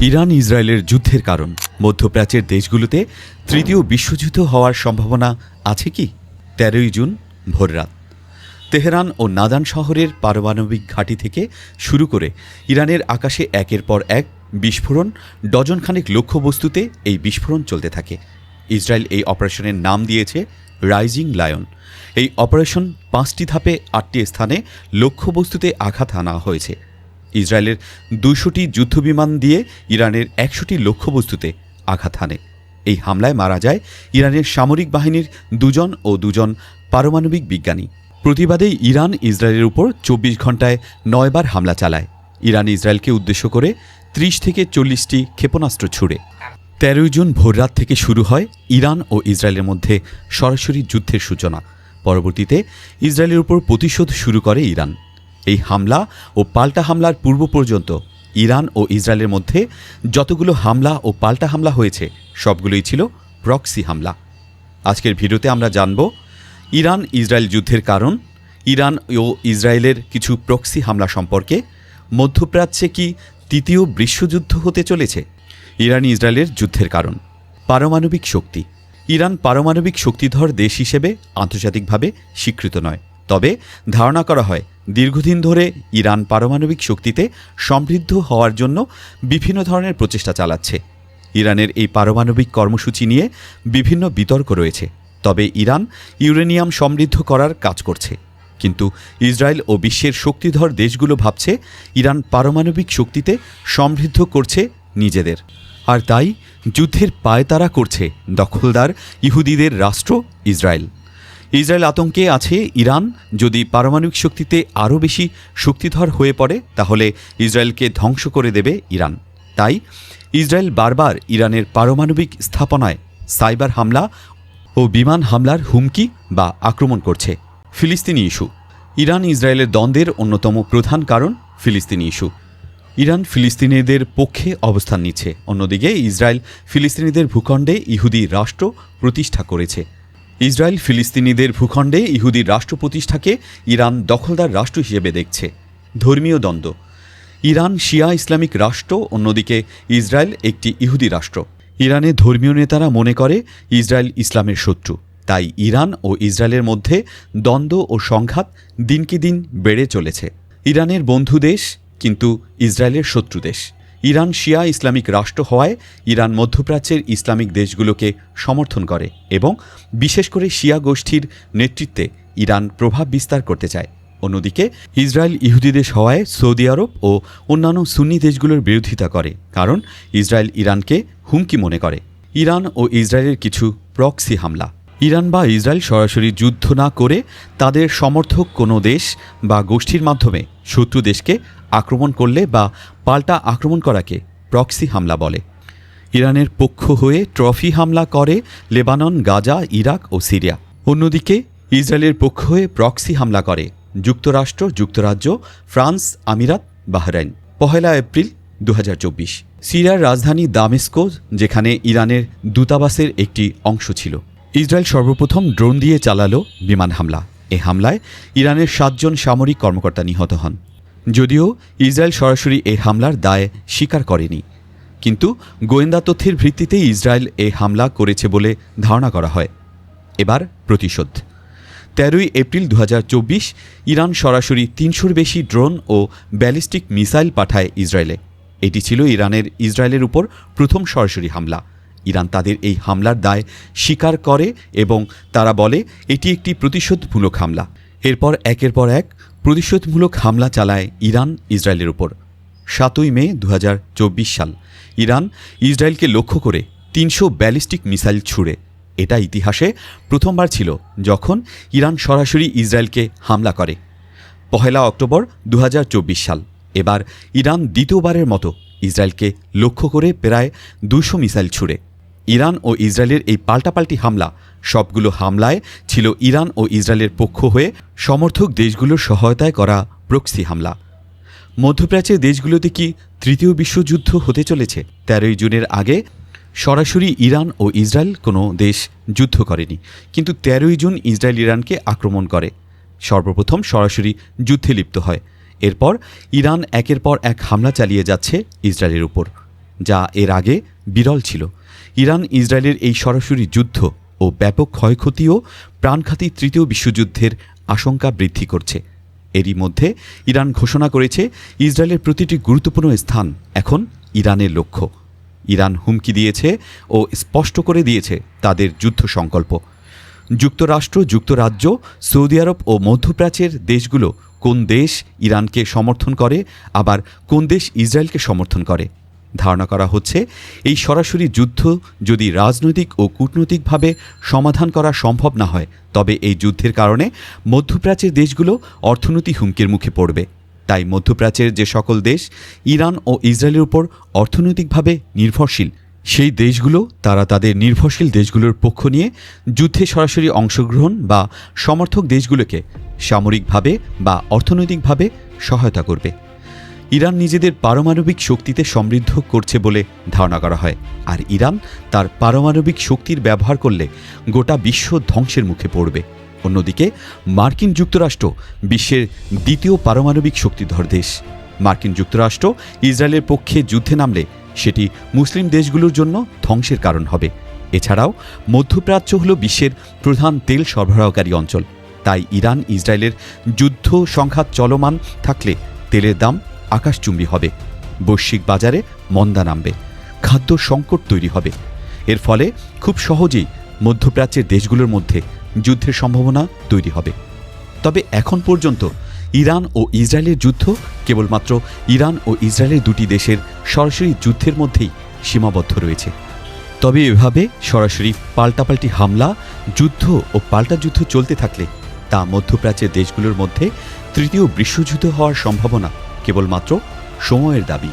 Iran ইসরায়েলের যুদ্ধের কারণ। মধ্যপ্রাচ্যের দেশগুলোতে তৃতীয় বিশ্বযুদ্ধ হওয়ার সম্ভাবনা আছে কি? তেরোই জুন ভোররাত তেহরান ও নাদান শহরের পারমাণবিক ঘাঁটি থেকে শুরু করে ইরানের আকাশে একের পর এক বিস্ফোরণ, ডজনখানেক লক্ষ্যবস্তুতে এই বিস্ফোরণ চলতে থাকে। ইসরায়েল এই অপারেশনের নাম দিয়েছে রাইজিং লায়ন। এই অপারেশন পাঁচটি ধাপে আটটি স্থানে লক্ষ্যবস্তুতে আঘাত আনা হয়েছে। ইসরায়েলের দুশোটি যুদ্ধবিমান দিয়ে ইরানের একশোটি লক্ষ্যবস্তুতে আঘাত হানে। এই হামলায় মারা যায় ইরানের সামরিক বাহিনীর দুজন ও দুজন পারমাণবিক বিজ্ঞানী। প্রতিবাদে ইরান ইসরায়েলের উপর চব্বিশ ঘন্টায় নয়বার হামলা চালায়। ইরান ইসরায়েলকে উদ্দেশ্য করে ত্রিশ থেকে চল্লিশটি ক্ষেপণাস্ত্র ছুড়ে। তেরোই জুন ভোররাত থেকে শুরু হয় ইরান ও ইসরায়েলের মধ্যে সরাসরি যুদ্ধের সূচনা। পরবর্তীতে ইসরায়েলের উপর প্রতিশোধ শুরু করে ইরান। এই হামলা ও পাল্টা হামলার পূর্ব পর্যন্ত ইরান ও ইসরায়েলের মধ্যে যতগুলো হামলা ও পাল্টা হামলা হয়েছে, সবগুলোই ছিল প্রক্সি হামলা। আজকের ভিডিওতে আমরা জানব ইরান ইসরায়েল যুদ্ধের কারণ, ইরান ও ইসরায়েলের কিছু প্রক্সি হামলা সম্পর্কে, মধ্যপ্রাচ্যে কি তৃতীয় বিশ্বযুদ্ধ হতে চলেছে, ইরান ইসরায়েলের যুদ্ধের কারণ, পারমাণবিক শক্তি। ইরান পারমাণবিক শক্তিধর দেশ হিসেবে আন্তর্জাতিকভাবে স্বীকৃত নয়, তবে ধারণা করা হয় দীর্ঘদিন ধরে ইরান পারমাণবিক শক্তিতে সমৃদ্ধ হওয়ার জন্য বিভিন্ন ধরনের প্রচেষ্টা চালাচ্ছে। ইরানের এই পারমাণবিক কর্মসূচি নিয়ে বিভিন্ন বিতর্ক রয়েছে। তবে ইরান ইউরেনিয়াম সমৃদ্ধ করার কাজ করছে। কিন্তু ইসরায়েল ও বিশ্বের শক্তিধর দেশগুলো ভাবছে ইরান পারমাণবিক শক্তিতে সমৃদ্ধ করছে নিজেদের। আর তাই যুদ্ধের পায়তারা করছে দখলদার ইহুদিদের রাষ্ট্র ইসরায়েল। ইসরায়েল আতঙ্কে আছে ইরান। যদি পারমাণবিক শক্তিতে আরও বেশি শক্তিধর হয়ে পড়ে, তাহলে ইসরায়েলকে ধ্বংস করে দেবে ইরান। তাই ইসরায়েল বারবার ইরানের পারমাণবিক স্থাপনায় সাইবার হামলা ও বিমান হামলার হুমকি বা আক্রমণ করছে। ফিলিস্তিনি ইস্যু। ইরান ইসরায়েলের দ্বন্দ্বের অন্যতম প্রধান কারণ ফিলিস্তিনি ইস্যু। ইরান ফিলিস্তিনিদের পক্ষে অবস্থান নিচ্ছে। অন্যদিকে ইসরায়েল ফিলিস্তিনিদের ভূখণ্ডে ইহুদি রাষ্ট্র প্রতিষ্ঠা করেছে। ইসরায়েল ফিলিস্তিনিদের ভূখণ্ডে ইহুদি রাষ্ট্র প্রতিষ্ঠাকে ইরান দখলদার রাষ্ট্র হিসেবে দেখছে। ধর্মীয় দ্বন্দ্ব। ইরান শিয়া ইসলামিক রাষ্ট্র, অন্যদিকে ইসরায়েল একটি ইহুদি রাষ্ট্র। ইরানের ধর্মীয় নেতারা মনে করে ইসরায়েল ইসলামের শত্রু। তাই ইরান ও ইসরায়েলের মধ্যে দ্বন্দ্ব ও সংঘাত দিনকে দিন বেড়ে চলেছে। ইরানের বন্ধু দেশ, কিন্তু ইসরায়েলের শত্রু দেশ। ইরান শিয়া ইসলামিক রাষ্ট্র হওয়ায় ইরান মধ্যপ্রাচ্যের ইসলামিক দেশগুলোকে সমর্থন করে এবং বিশেষ করে শিয়া গোষ্ঠীর নেতৃত্বে ইরান প্রভাব বিস্তার করতে চায়। অন্যদিকে, ইসরায়েল ইহুদি দেশ হওয়ায় সৌদি আরব ও অন্যান্য সুন্নি দেশগুলোর বিরোধিতা করে, কারণ ইসরায়েল ইরানকে হুমকি মনে করে। ইরান ও ইসরায়েলের কিছু প্রক্সি হামলা। ইরান বা ইসরায়েল সরাসরি যুদ্ধ না করে তাদের সমর্থক কোনো দেশ বা গোষ্ঠীর মাধ্যমে শত্রু দেশকে আক্রমণ করলে বা পাল্টা আক্রমণ করাকে প্রক্সি হামলা বলে। ইরানের পক্ষ হয়ে ট্রফি হামলা করে লেবানন, গাজা, ইরাক ও সিরিয়া। অন্যদিকে ইসরায়েলের পক্ষ হয়ে প্রক্সি হামলা করে যুক্তরাষ্ট্র, যুক্তরাজ্য, ফ্রান্স, আমিরাত, বাহরাইন। পহেলা এপ্রিল দু হাজার চব্বিশ। সিরিয়ার রাজধানী দামেস্কো, যেখানে ইরানের দূতাবাসের একটি অংশ ছিল। ইসরায়েল সর্বপ্রথম ড্রোন দিয়ে চালালো বিমান হামলা। এ হামলায় ইরানের সাতজন সামরিক কর্মকর্তা নিহত হন। যদিও ইসরায়েল সরাসরি এই হামলার দায় স্বীকার করেনি। কিন্তু গোয়েন্দা তথ্যের ভিত্তিতে ইসরায়েল এ হামলা করেছে বলে ধারণা করা হয়। এবার প্রতিশোধ। তেরোই এপ্রিল দু হাজার চব্বিশ ইরান সরাসরি তিনশোর বেশি ড্রোন ও ব্যালিস্টিক মিসাইল পাঠায় ইসরায়েলে। এটি ছিল ইরানের ইসরায়েলের উপর প্রথম সরাসরি হামলা। ইরান তাদের এই হামলার দায় স্বীকার করে এবং তারা বলে, এটি একটি প্রতিশোধমূলক হামলা। এরপর একের পর এক প্রতিশোধমূলক হামলা চালায় ইরান ইসরায়েলের উপর। সাতই মে দু হাজার চব্বিশ সাল, ইরান ইসরায়েলকে লক্ষ্য করে তিনশো ব্যালিস্টিক মিসাইল ছুড়ে। এটা ইতিহাসে প্রথমবার ছিল যখন ইরান সরাসরি ইসরায়েলকে হামলা করে। পহেলা অক্টোবর দু হাজার চব্বিশ সাল, এবার ইরান দ্বিতীয়বারের মতো ইসরায়েলকে লক্ষ্য করে প্রায় দুশো মিসাইল ছুড়ে। ইরান ও ইসরায়েলের এই পাল্টাপাল্টি হামলা। সবগুলো হামলায় ছিল ইরান ও ইসরায়েলের পক্ষ হয়ে সমর্থক দেশগুলোর সহায়তায় করা প্রক্সি হামলা। মধ্যপ্রাচ্যের দেশগুলোতে কি তৃতীয় বিশ্বযুদ্ধ হতে চলেছে? তেরোই জুনের আগে সরাসরি ইরান ও ইসরায়েল কোনো দেশ যুদ্ধ করেনি, কিন্তু তেরোই জুন ইসরায়েল ইরানকে আক্রমণ করে। সর্বপ্রথম সরাসরি যুদ্ধে লিপ্ত হয়। এরপর ইরান একের পর এক হামলা চালিয়ে যাচ্ছে ইসরায়েলের উপর, যা এর আগে বিরল ছিল। ইরান ইসরায়েলের এই সরাসরি যুদ্ধ ও ব্যাপক ক্ষয়ক্ষতি ও প্রাণঘাতী তৃতীয় বিশ্বযুদ্ধের আশঙ্কা বৃদ্ধি করছে। এরই মধ্যে ইরান ঘোষণা করেছে ইসরায়েলের প্রতিটি গুরুত্বপূর্ণ স্থান এখন ইরানের লক্ষ্য। ইরান হুমকি দিয়েছে ও স্পষ্ট করে দিয়েছে তাদের যুদ্ধ সংকল্প। যুক্তরাষ্ট্র, যুক্তরাজ্য, সৌদি আরব ও মধ্যপ্রাচ্যের দেশগুলো কোন দেশ ইরানকে সমর্থন করে, আবার কোন দেশ ইসরায়েলকে সমর্থন করে। ধারণা করা হচ্ছে, এই সরাসরি যুদ্ধ যদি রাজনৈতিক ও কূটনৈতিকভাবে সমাধান করা সম্ভব না হয়, তবে এই যুদ্ধের কারণে মধ্যপ্রাচ্যের দেশগুলো অর্থনৈতিক হুমকির মুখে পড়বে। তাই মধ্যপ্রাচ্যের যে সকল দেশ, ইরান ও ইসরায়েলের উপর অর্থনৈতিকভাবে নির্ভরশীল, সেই দেশগুলো তারা তাদের নির্ভরশীল দেশগুলোর পক্ষ নিয়ে যুদ্ধে সরাসরি অংশগ্রহণ বা সমর্থক দেশগুলোকে সামরিকভাবে বা অর্থনৈতিকভাবে সহায়তা করবে। ইরান নিজেদের পারমাণবিক শক্তিতে সমৃদ্ধ করছে বলে ধারণা করা হয়। আর ইরান তার পারমাণবিক শক্তির ব্যবহার করলে গোটা বিশ্ব ধ্বংসের মুখে পড়বে। অন্যদিকে, মার্কিন যুক্তরাষ্ট্র বিশ্বের দ্বিতীয় পারমাণবিক শক্তিধর দেশ। মার্কিন যুক্তরাষ্ট্র ইসরায়েলের পক্ষে যুদ্ধে নামলে সেটি মুসলিম দেশগুলোর জন্য ধ্বংসের কারণ হবে। এছাড়াও, মধ্যপ্রাচ্য হল বিশ্বের প্রধান তেল সরবরাহকারী অঞ্চল। তাই ইরান ইসরায়েলের যুদ্ধ সংঘাত চলমান থাকলে তেলের দাম আকাশচুম্বী হবে, বৈশ্বিক বাজারে মন্দা নামবে, খাদ্য সংকট তৈরি হবে। এর ফলে খুব সহজেই মধ্যপ্রাচ্যের দেশগুলোর মধ্যে যুদ্ধের সম্ভাবনা তৈরি হবে। তবে এখন পর্যন্ত ইরান ও ইসরায়েলের যুদ্ধ কেবলমাত্র ইরান ও ইসরায়েলের দুটি দেশের সরাসরি যুদ্ধের মধ্যেই সীমাবদ্ধ রয়েছে। তবে এভাবে সরাসরি পাল্টাপাল্টি হামলা, যুদ্ধ ও পাল্টা যুদ্ধ চলতে থাকলে তা মধ্যপ্রাচ্যের দেশগুলোর মধ্যে তৃতীয় বিশ্বযুদ্ধ হওয়ার সম্ভাবনা কেবলমাত্র সময়ের দাবি।